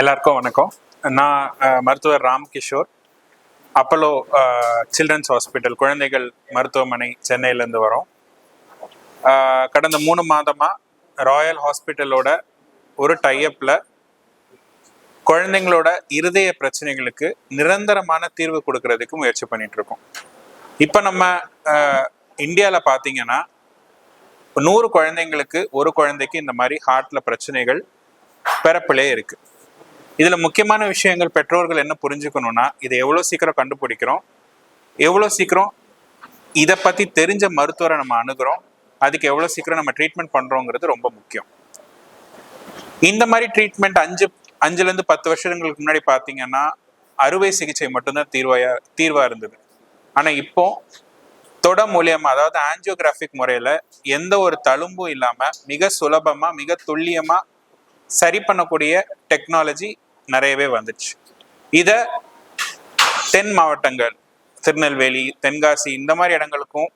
எல்லாருக்கும் வணக்கம். நான் மருத்துவர் Ram Kishore Apollo children's hospital குழந்தைகள் மருத்துவமனை சென்னையிலேருந்து வரோம். கடந்த மூணு மாதமாக ராயல் ஹாஸ்பிட்டலோட ஒரு டைஅப்பில் குழந்தைங்களோட இருதய பிரச்சனைகளுக்கு நிரந்தரமான தீர்வு கொடுக்கறதுக்கு முயற்சி பண்ணிட்டு இருக்கோம் இப்போ நம்ம இந்தியாவில் பார்த்தீங்கன்னா நூறு குழந்தைங்களுக்கு ஒரு குழந்தைக்கு இந்த மாதிரி ஹார்ட்டில் பிரச்சனைகள் பிறப்பிலே இருக்குது இதுல முக்கியமான விஷயங்கள் பெற்றோர்கள் என்ன புரிஞ்சுக்கணும்னா இதை எவ்வளவு சீக்கிரம் கண்டுபிடிக்கிறோம் எவ்வளவு சீக்கிரம் இதை பத்தி தெரிஞ்ச மருத்துவரை நம்ம அணுகிறோம் அதுக்கு எவ்வளோ சீக்கிரம் நம்ம ட்ரீட்மெண்ட் பண்ணுறோங்கிறது ரொம்ப முக்கியம். இந்த மாதிரி ட்ரீட்மெண்ட் அஞ்சு அஞ்சுலேருந்து பத்து வருஷங்களுக்கு முன்னாடி பார்த்தீங்கன்னா அறுவை சிகிச்சை மட்டும்தான் தீர்வாயா தீர்வாக இருந்தது. ஆனால் இப்போ தொட மூலியமாக அதாவது ஆஞ்சியோகிராஃபிக் முறையில் எந்த ஒரு தழும்பும் இல்லாமல் மிக சுலபமாக மிக துல்லியமாக சரி பண்ணக்கூடிய டெக்னாலஜி நிறையவே வந்துச்சு. இத தென் மாவட்டங்கள் திருநெல்வேலி தென்காசி இந்த மாதிரி இடங்களுக்கும்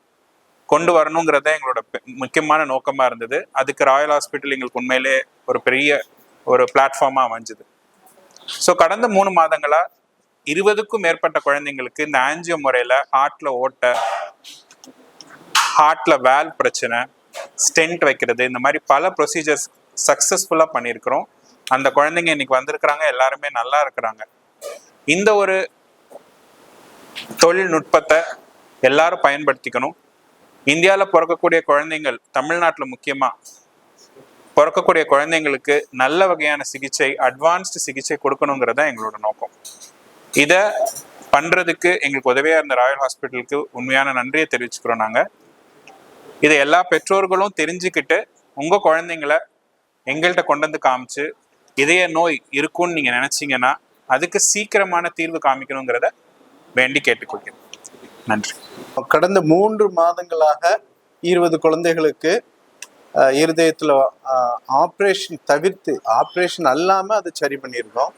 கொண்டு வரணுங்கிறத எங்களோட பெ- முக்கியமான நோக்கமா இருந்தது. அதுக்கு ராயல் ஹாஸ்பிட்டல் எங்களுக்கு உண்மையிலே ஒரு பெரிய ஒரு பிளாட்ஃபார்மா அமைஞ்சுது. ஸோ கடந்த மூணு மாதங்களா இருபதுக்கும் மேற்பட்ட குழந்தைங்களுக்கு இந்த ஆஞ்சியோ முறையில ஹார்ட்ல ஓட்ட ஹார்ட்ல வேல் பிரச்சனை ஸ்டென்ட் வைக்கிறது இந்த மாதிரி பல ப்ரொசீஜர்ஸ் சக்ஸஸ்ஃபுல்லாக பண்ணியிருக்கிறோம். அந்த குழந்தைங்க இன்னைக்கு வந்திருக்கிறாங்க எல்லாருமே நல்லா இருக்கிறாங்க. இந்த ஒரு தொழில்நுட்பத்தை எல்லாரும் பயன்படுத்திக்கணும். இந்தியாவில் பிறக்கக்கூடிய குழந்தைங்கள் தமிழ்நாட்டில் முக்கியமாக பிறக்கக்கூடிய குழந்தைங்களுக்கு நல்ல வகையான சிகிச்சை அட்வான்ஸ்டு சிகிச்சை கொடுக்கணுங்கிறது தான் எங்களோட நோக்கம். இதை பண்ணுறதுக்கு எங்களுக்கு உதவியாக இருந்த ராயல் ஹாஸ்பிட்டலுக்கு உண்மையான நன்றியை தெரிவிச்சுக்கிறோம் நாங்கள் இதை எல்லா பெற்றோர்களும் தெரிஞ்சுக்கிட்டு உங்கள் குழந்தைங்கள எங்கள்கிட்ட கொண்டு வந்து காமிச்சு இதய நோய் இருக்கும்னு நீங்க நினைச்சீங்கன்னா அதுக்கு சீக்கிரமான தீர்வு காமிக்கணுங்கிறத வேண்டி கேட்டுக்கொள்கிறேன். நன்றி. கடந்த மூன்று மாதங்களாக இருபது குழந்தைகளுக்கு இருதயத்தில் இருதயத்துல ஆப்ரேஷன் தவிர்த்து ஆப்ரேஷன் அல்லாம அதை சரி பண்ணியிருக்கோம்.